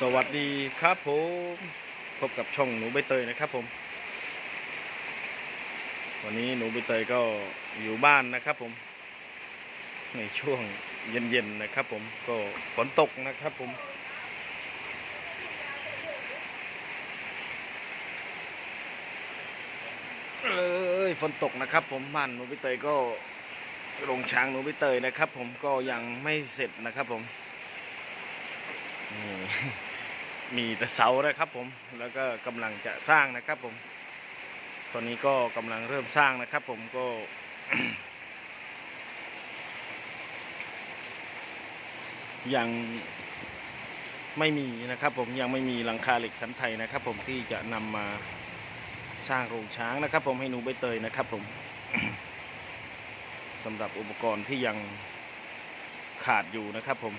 สวัสดีครับผมพบกับช่องหนูใบเตยนะครับผม วันนี้หนูใบเตยก็อยู่บ้านนะครับผม ในช่วงเย็นๆนะครับผมก็ฝนตกนะครับผม เอ้ยฝนตกนะครับผมบ้านหนูใบเตยก็โรงช้างหนูใบเตยนะครับ ผมก็ยังไม่เสร็จนะครับผมนี่ มีแต่เสานะครับผมแล้วก็กำลังจะสร้างนะครับผม ตอนนี้ก็กำลังเริ่มสร้างนะครับ ผมก็ยังไม่มีนะครับผมยังไม่มีหลังคาเหล็กสันไทยนะครับ ผมที่จะนำมาสร้างโรงช้างนะครับ ผมให้หนูใบเตยนะครับ ผมสำหรับอุปกรณ์ที่ยังขาดอยู่นะครับผม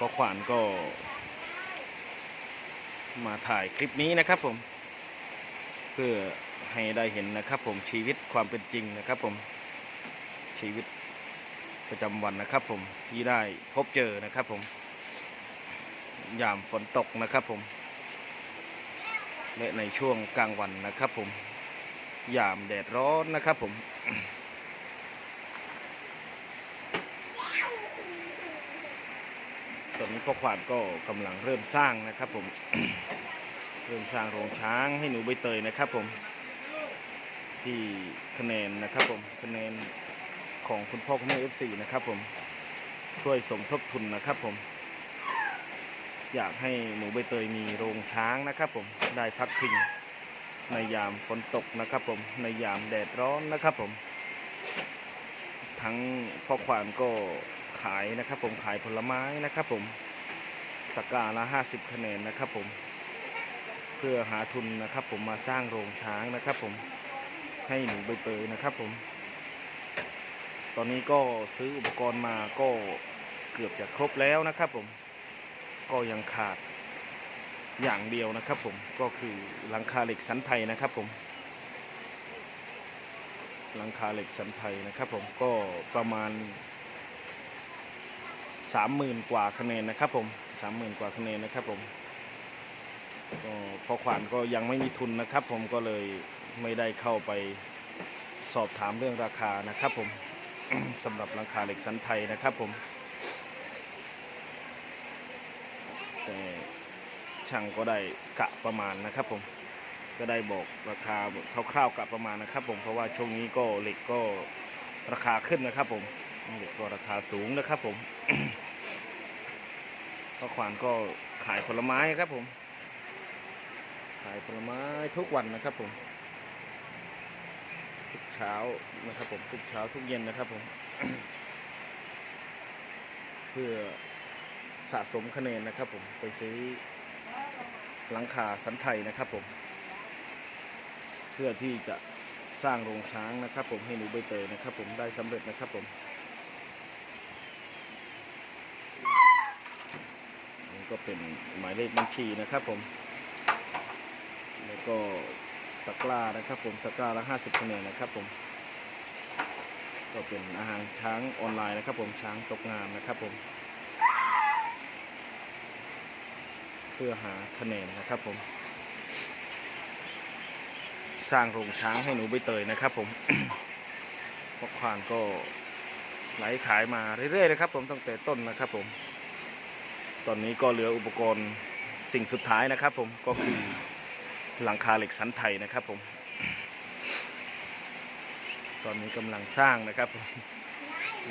ก็ขวานก็ มาถ่ายคลิปนี้นะครับผม เพื่อให้ได้เห็นนะครับผมชีวิตความเป็นจริงนะครับผมชีวิตประจำวันนะครับผมที่ได้พบเจอนะครับผม ยามฝนตกนะครับผม และในช่วงกลางวันนะครับผม ยามแดดร้อนนะครับผม ตอนนี้พ่อขวานก็กำลังเริ่มสร้างนะครับผม เริ่มสร้างโรงช้างให้หนูใบเตยนะครับผม ที่คะแนนนะครับผมคะแนนของคุณพ่อคุณแม่เอฟซีนะครับผมช่วยสมทบทุนนะครับผม อยากให้หนูใบเตยมีโรงช้างนะครับผมได้พักพิงในยามฝนตกนะครับผมในยามแดดร้อนนะครับผม ทั้งพ่อขวานก็ ขายนะครับผมขายผลไม้นะครับผมตะกร้าละ50คะแนนนะครับผมเพื่อหาทุนนะครับผมมาสร้างโรงช้างนะครับผมให้หนูใบเตยนะครับผม ตอนนี้ก็ซื้ออุปกรณ์มาก็เกือบจะครบแล้วนะครับผมก็ยังขาดอย่างเดียวนะครับผมก็คือหลังคาเหล็กสันไทยนะครับผมหลังคาเหล็กสันไทยนะครับผมก็ประมาณ สามหมื่นกว่าคะแนนนะครับผมสามหมื่นกว่าคะแนนนะครับผมก็พอขวานก็ยังไม่มีทุนนะครับ ผมก็เลยไม่ได้เข้าไปสอบถามเรื่องราคานะครับ ผมสำหรับราคาเหล็กสันไทยนะครับผมแต่ช่างก็ได้กะประมาณนะครับ ผมก็ได้บอกราคาคร่าวๆกะประมาณนะครับ ผมเพราะว่าช่วงนี้ก็เหล็กก็ราคาขึ้นนะครับ ผมเหล็กก็ราคาสูงนะครับ ผม พ่อขวานก็ขายผลไม้ครับผม ขายผลไม้ทุกวันนะครับผม ทุกเช้านะครับผม ทุกเช้าทุกเย็นนะครับผม เพื่อสะสมคะแนนนะครับผม ไปซื้อหลังคาสันไทยนะครับผม เพื่อที่จะสร้างโรงช้างนะครับผมให้หนูใบเตยนะครับผมได้สำเร็จนะครับผม ก็เป็นหมายเลขบัญชีนะครับผม แล้วก็ตะกร้านะครับผมตะกร้าละ50คะแนนนะครับผม ก็เป็นอาหารช้างออนไลน์นะครับผมช้างตกงานนะครับผม เพื่อหาคะแนนนะครับผม สร้างโรงช้างให้หนูใบเตยนะครับผมพวกควานก็ไหลขายมาเรื่อยๆนะครับผมตั้งแต่ต้นนะครับผม ตอนนี้ก็เหลืออุปกรณ์สิ่งสุดท้ายนะครับผมก็คือหลังคาเหล็กสันไทยนะครับผม ตอนนี้กำลังสร้างนะครับผม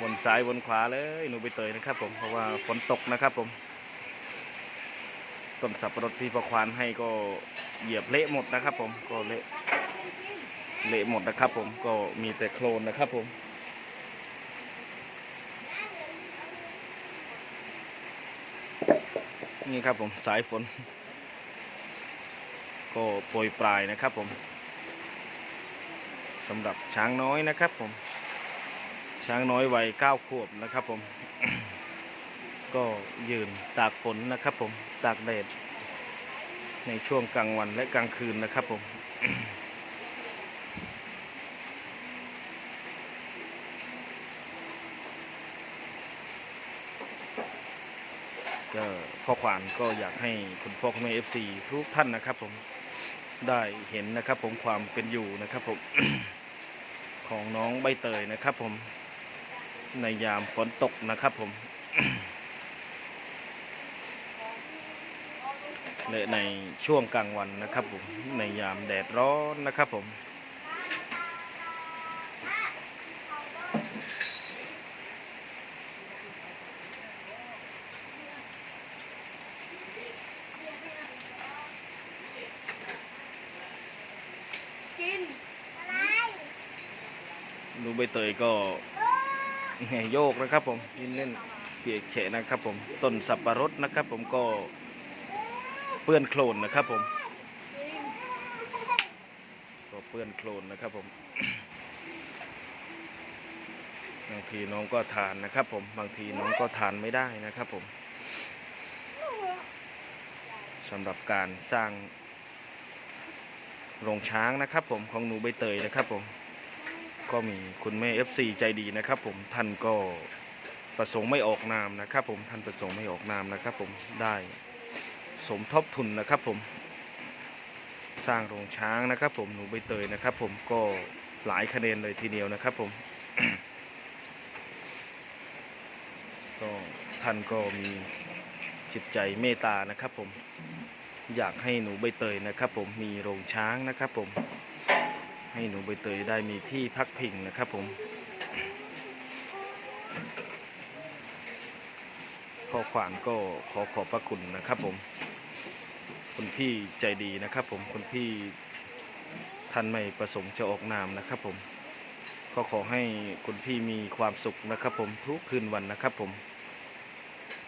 วนซ้ายวนขวาเลยหนูใบเตยนะครับผมเพราะว่าฝนตกนะครับผมต้นสับปะรดที่ประควานให้ก็เหยียบเละหมดนะครับผมก็เละเละหมดนะครับผมก็มีแต่โคลนนะครับผม นี่ครับผมสายฝน ก็โปรยปลายนะครับผมสำหรับช้างน้อยนะครับผม ช้างน้อยวัยเก้าขวบนะครับผม ก็ยืนตากฝนนะครับผมตากแดดในช่วงกลางวันและกลางคืนนะครับผม ก็พ่อขวานก็อยากให้คุณพ่อคุณแม่เอฟซีทุกท่านนะครับผมได้เห็นนะครับผมความเป็นอยู่นะครับผมของน้องใบเตยนะครับผมในยามฝนตกนะครับผม และในช่วงกลางวันนะครับผมในยามแดดร้อนนะครับผม ใบเตยก็แห่โยกนะครับผมยินเล่นเปียกเฉะนะครับผมต้นสับปะรดนะครับ ผมก็เปื้อนโคลนนะครับผมก็เปื้อนโคลนนะครับผมบางทีน้องก็ทานนะครับ ผมบางทีน้องก็ทานไม่ได้นะครับผมสำหรับการสร้างโรงช้างนะครับ ผมของหนูใบเตยนะครับผม ก็มีคุณแม่ FC ใจดีนะครับผมท่านก็ประสงค์ไม่ออกนามนะครับ ผมท่านประสงค์ไม่ออกนามนะครับ ผมได้สมทบทุนนะครับผมสร้างโรงช้างนะครับ ผมหนูใบเตยนะครับ ผมก็หลายคะแนนเลยทีเดียวนะครับ ผมก็ท่านก็มีจิตใจเมตตานะครับ ผมอยากให้หนูใบเตยนะครับ ผมมีโรงช้างนะครับ ผม ให้หนูใบเตยได้มีที่พักพิงนะครับผมพ่อขวานก็ขอขอบพระคุณนะครับผมคุณพี่ใจดีนะครับผมคุณพี่ท่านไม่ประสงค์จะออกนามนะครับผมก็ขอให้คุณพี่มีความสุขนะครับผมทุกคืนวันนะครับผม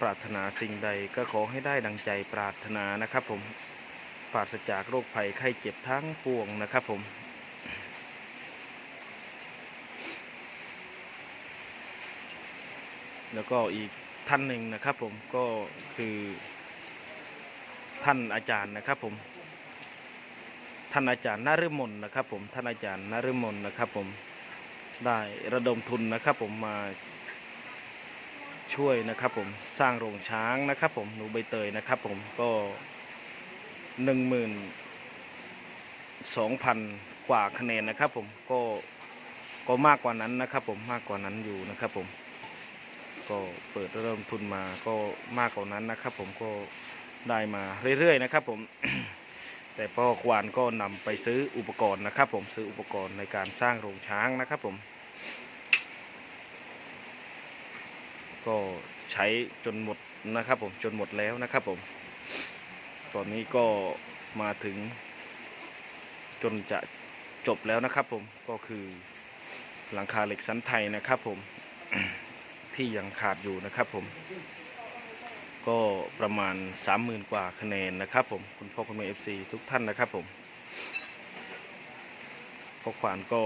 ปรารถนาสิ่งใดก็ขอให้ได้ดังใจปรารถนานะครับผมปราศจากโรคภัยไข้เจ็บทั้งปวงนะครับผม แล้วก็อีกท่านหนึ่งนะครับผมก็คือท่านอาจารย์นะครับผมท่านอาจารย์นฤมลนะครับผมท่านอาจารย์นฤมลนะครับผมได้ระดมทุนนะครับผมมาช่วยนะครับผมสร้างโรงช้างนะครับผมหนูใบเตยนะครับผมก็หนึ่งหมื่นสองพันกว่าคะแนนนะครับผมก็ก็มากกว่านั้นนะครับผมมากกว่านั้นอยู่นะครับผม ก็เปิดเริ่มทุนมาก็มากกว่านั้นนะครับ ผมก็ได้มาเรื่อยๆนะครับ ผม แต่พ่อควานก็นำไปซื้ออุปกรณ์นะครับ ผมซื้ออุปกรณ์ในการสร้างโรงช้างนะครับ ผม ก็ใช้จนหมดนะครับ ผมจนหมดแล้วนะครับ ผม ตอนนี้ก็มาถึง จนจะจบแล้วนะครับ ผมก็คือหลังคาเหล็กสันไทยนะครับ ผม ที่ยังขาดอยู่นะครับผม ก็ประมาณ 30,000 กว่าคะแนนนะครับผม คุณพ่อคุณแม่เอฟซีทุกท่านนะครับผมพ่อขวานก็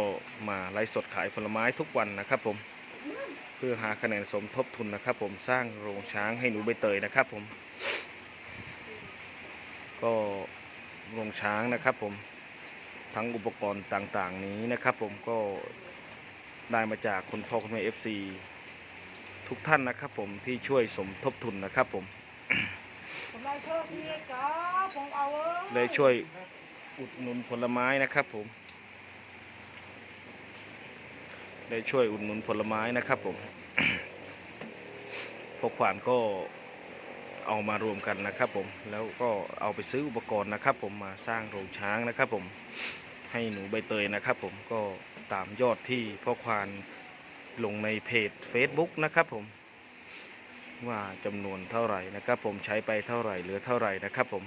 มาไลฟ์สดขายผลไม้ทุกวันนะครับผม เพื่อหาคะแนนสมทบทุนนะครับผมสร้างโรงช้างให้หนูใบเตยนะครับผม ก็โรงช้างนะครับผมทั้งอุปกรณ์ต่างๆนี้นะครับผมก็ได้มาจากคุณพ่อคุณแม่เอฟซี ทุกท่านนะครับผมที่ช่วยสมทบทุนนะครับผมผมได้โชคดีจ้าผมเอาเว้ยเลยช่วยอุดหนุนผลไม้นะครับผมได้ช่วยอุดหนุนผลไม้นะครับผมพวกขวานก็เอามารวมกันนะครับผมแล้วก็เอาไปซื้ออุปกรณ์นะครับผมมาสร้างโรงช้างนะครับผมให้หนูใบเตยนะครับผมก็ตามยอดที่พ่อควาน ลงในเพจ Facebook นะครับผมว่าจำนวนเท่าไหร่นะครับ ผมใช้ไปเท่าไหร่เหลือเท่าไหร่นะครับผม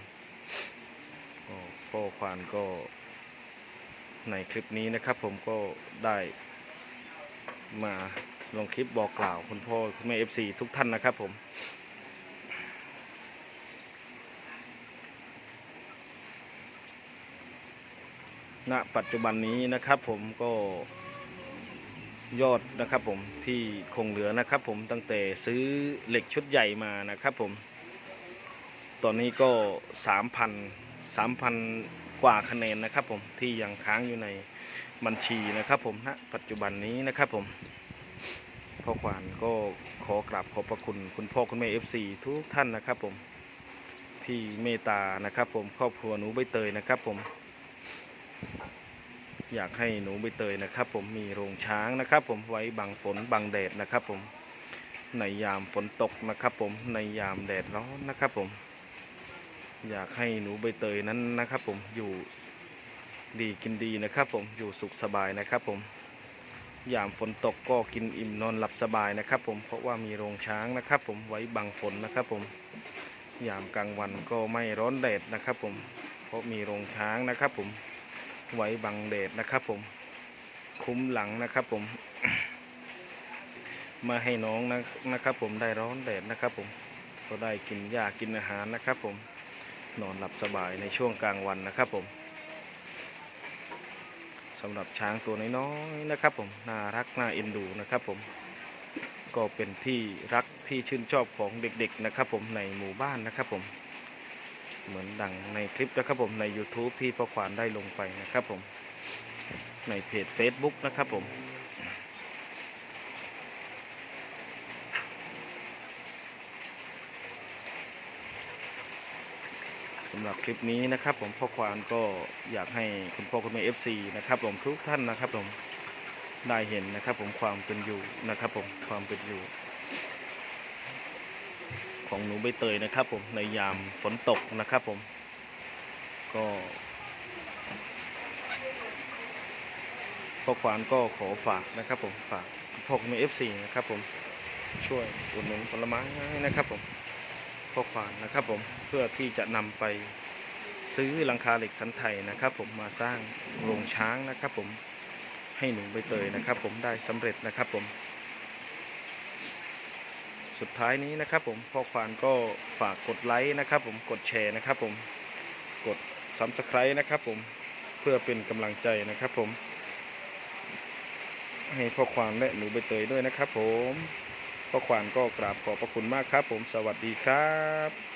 ก็พ่อควานก็ในคลิปนี้นะครับ ผมก็ได้มาลงคลิปบอกกล่าวคุณพ่อคุณแม่ FC ทุกท่านนะครับผมณปัจจุบันนี้นะครับผมก็ ยอดนะครับผมที่คงเหลือนะครับผมตั้งแต่ซื้อเหล็กชุดใหญ่มานะครับผม ตอนนี้ก็3,000 3,000กว่าคะแนนนะครับผมที่ยังค้างอยู่ในบัญชีนะครับผมณปัจจุบันนี้นะครับผมพ่อขวานก็ขอกราบขอบพระคุณคุณพ่อคุณแม่ FC ทุกท่านนะครับผมที่เมตตานะครับผมครอบครัวหนูใบเตยนะครับผม อยากให้หนูใบเตยนะครับ ผมมีโรงช้างนะครับ ผมไว้บังฝนบังแดดนะครับ ผมในยามฝนตกนะครับ ผมในยามแดดร้อนนะครับ ผม อยากให้หนูใบเตยนั้นนะครับ ผมอยู่ดีกินดีนะครับ ผมอยู่สุขสบายนะครับ ผมยามฝนตกก็กินอิ่มนอนหลับสบายนะครับ ผมเพราะว่ามีโรงช้างนะครับ ผมไว้บังฝนนะครับ ผมยามกลางวันก็ไม่ร้อนแดดนะครับ ผมเพราะมีโรงช้างนะครับ ผม ไว้บังแดดนะครับผมคุ้มหลังนะครับผม มาให้น้องนะนะครับผมได้ร้อนแดดนะครับผมก็ได้กินหญ้ากินอาหารนะครับผมนอนหลับสบายในช่วงกลางวันนะครับผมสำหรับช้างตัวน้อยๆนะครับ ผมน่ารักน่าเอ็นดูนะครับผมก็เป็นที่รักที่ชื่นชอบของเด็กๆนะครับ ผมในหมู่บ้านนะครับผม เหมือนดังในคลิปนะครับผมใน YouTube ที่พ่อขวานได้ลงไปนะครับผม ในเพจ Facebook นะครับผมสำหรับคลิปนี้นะครับผมพ่อควานก็อยากให้คุณพ่อคุณแม่ FC นะครับผมทุกท่านนะครับผมได้เห็นนะครับผมความเป็นอยู่นะครับผมความเป็นอยู่ ของหนูใบเตยนะครับผมในยามฝนตกนะครับผม ก็พ่อควานก็ขอฝากนะครับผมฝากพ่อคุณแม่ FC นะครับผมช่วยอุดหนุนผลไม้นะครับผมพ่อควานนะครับผมเพื่อที่จะนำไปซื้อหลังคาเหล็กสันไทยนะครับ ผมมาสร้างโรงช้างนะครับ ผมให้หนูใบเตยนะครับ ผมได้สำเร็จนะครับผม สุดท้ายนี้นะครับผมพ่อควานก็ฝากกดไลค์นะครับผมกดแชร์นะครับผมกดซับสไคร b e นะครับผมเพื่อเป็นกำลังใจนะครับผม ให้พ่อควานและหนูใบเตยด้วยนะครับผมพ่อควานก็กราบขอบพระคุณมากครับผมสวัสดีครับ